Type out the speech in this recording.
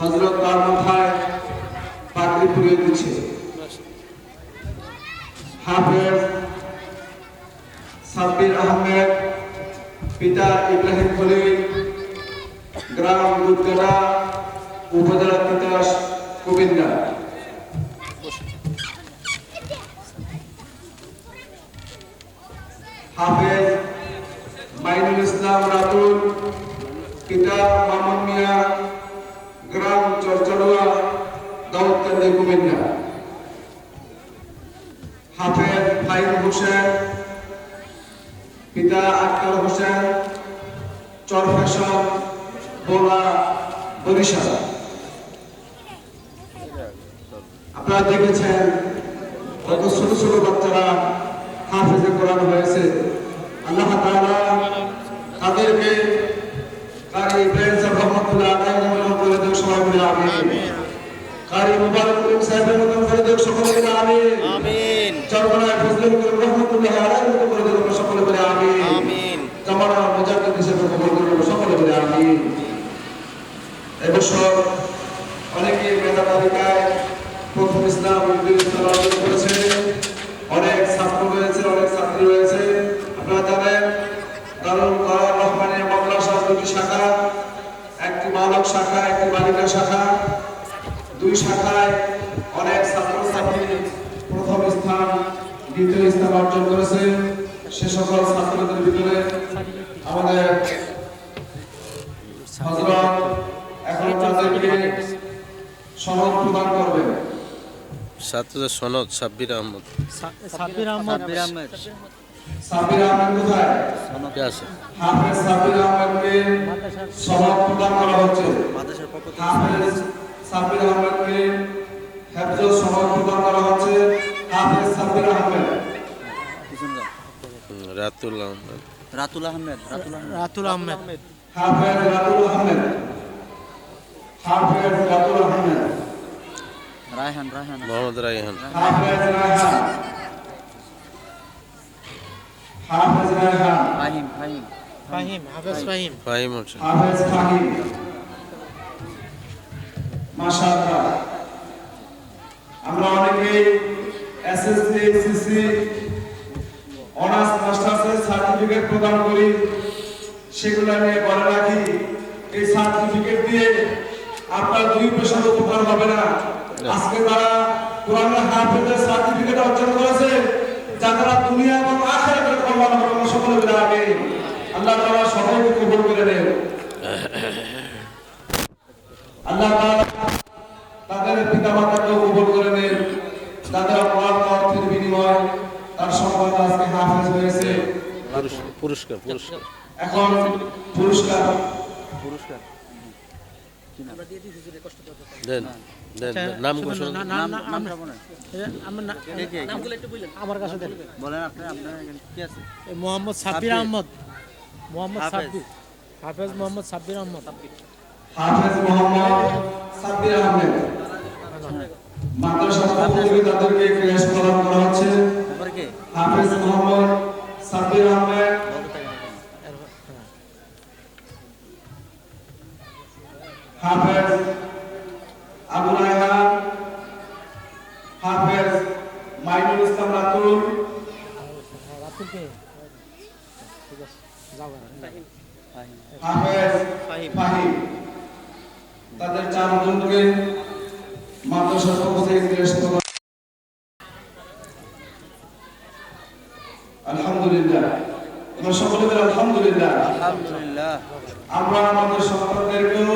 হজরত তার মাথায় পাগড়ি পুড়িয়ে দিচ্ছে হাফেজ সাব্বির আহমেদ, পিতা ইব্রাহিম খলিল, গ্রাম দুধগাড়া উপজেলা তিতাস কুমিল্লা। হাফেজ মাইনুল ইসলাম রাতুল, পিতা মামুন মিয়া গ্রাম চরচড়ুয়া দাউদকান্দি কুমিল্লা। হাফেজ ফাইম হোসেন, পিতা আক্তার হোসেন চরফেশন বোলা বরিশাল। আপনারা দেখেছেন কত ছোট ছোট বাচ্চারা হাফেজে কোরআন হয়েছে। আল্লাহ তাআলা তাদেরকে কারি ইব্রাহিম সাহেব রহমতুল্লাহ আলাইহি মতো করে দেখ সবাই বলে আমিন কারি মুবারক করিম সাহেবের করে সকলে বলে আমিন। আমিন। চরমনায় ফজলুল করিম রহমতুল্লাহ আলাইহি মতো করে দেখ সকলে আমিন। আমিন। জামানা মুজাদ্দিদ হিসেবে কবুল করুন বলে আমিন। এবছর অনেকে মেধা তালিকায় প্রথম ইসলাম দ্বিতীয় ইসলাম অর্জন করেছে। অনেক ছাত্র রয়েছে অনেক ছাত্রী রয়েছে। আপনারা জানেন দারুল করার রহমানিয়া মাদ্রাসা দুটি শাখা একটি বালক শাখা একটি বালিকা শাখা। দুই শাখায় অনেক ছাত্র ছাত্রী প্রথম স্থান দ্বিতীয় স্থান অর্জন করেছে। সে সকল ছাত্রদের ভিতরে আমাদের হজরত এখন তাদেরকে সনদ প্রদান করবেন। ছাত্রদের সনদ সাব্বির আহমদ। সাব্বির আহমদ? সাব্বির আহমেদ। সাবির আহমেদ কোথায়? হাফেজ সাবির আহমেদকে সনদ প্রদান করা হচ্ছে। মাদ্রাসার পক্ষ থেকে। হাফেজ সাবির আহমেদকে হেফজ সনদ করা হচ্ছে হাফেজ সাবির আহমেদ। রাতুল আহমদ। রাতুল আহমেদ রাতুল আহমেদ। হাফেজ রাতুল আহমেদ। হাফেজ রাতুল আহমেদ। রায়হান রায়হান। মোহাম্মদ রাইহান হাফেজ রায়হান। হাফেজ রায়হান। ফাহিম ফাহিম। ফাহিম হাফেজ ফাহিম। ফাহিম হোসেন। হাফেজ ফাহিম। মাশাআল্লাহ। আমরা এসএসসি এসএসসি অনার্স মাস্টার্সের সার্টিফিকেট প্রদান করি। সেগুলো নিয়ে বলে রাখি। এই সার্টিফিকেট দিয়ে আপনার দুই পেশার উপকার হবে না। আজকে তারা কোরআনের হাফেজের সার্টিফিকেট অর্জন করেছে যা তারা দুনিয়া এবং আখেরাতের কল্যাণ হবে সকলে আগে আল্লাহ তাআলা সবাইকে কবুল করে নেন। আল্লাহ তাআলা তাদের পিতা মাতাকেও কবুল করে নেন তাদের অপরাধ অর্থের বিনিময় তার সম্পদ আজকে হাফেজ হয়েছে পুরস্কার পুরস্কার। এখন পুরস্কার। পুরস্কার। দেন দেন দেন। নাম ঘোষণা। না, না, নাম না, নামটা আমরা- বলেন এ, আমরা না- কে কে আমার কাছে দেন। বলেন আপনি আপনার কি আছে? মোহাম্মদ সাব্বির আহমদ। মোহাম্মদ হাফেজ। সাব্বির। হাফেজ মোহাম্মদ সাব্বির আহমদ। হাফেজ মোহাম্মদ সাব্বির আহমেদ। মাদ্রাসা তাদেরকে হাফেজ আবু রায়হান হাফেজ মাইনুল ইসলাম রাতুল। হাফেজ ফাহিম। তাদের চারজনকে পক্ষ থেকে ক্রেশ প্রদান আলহামদুলিল্লাহ। আমরা সকলে আলহামদুলিল্লাহ। আলহামদুলিল্লাহ। আমরা আমাদের সন্তানদেরকেও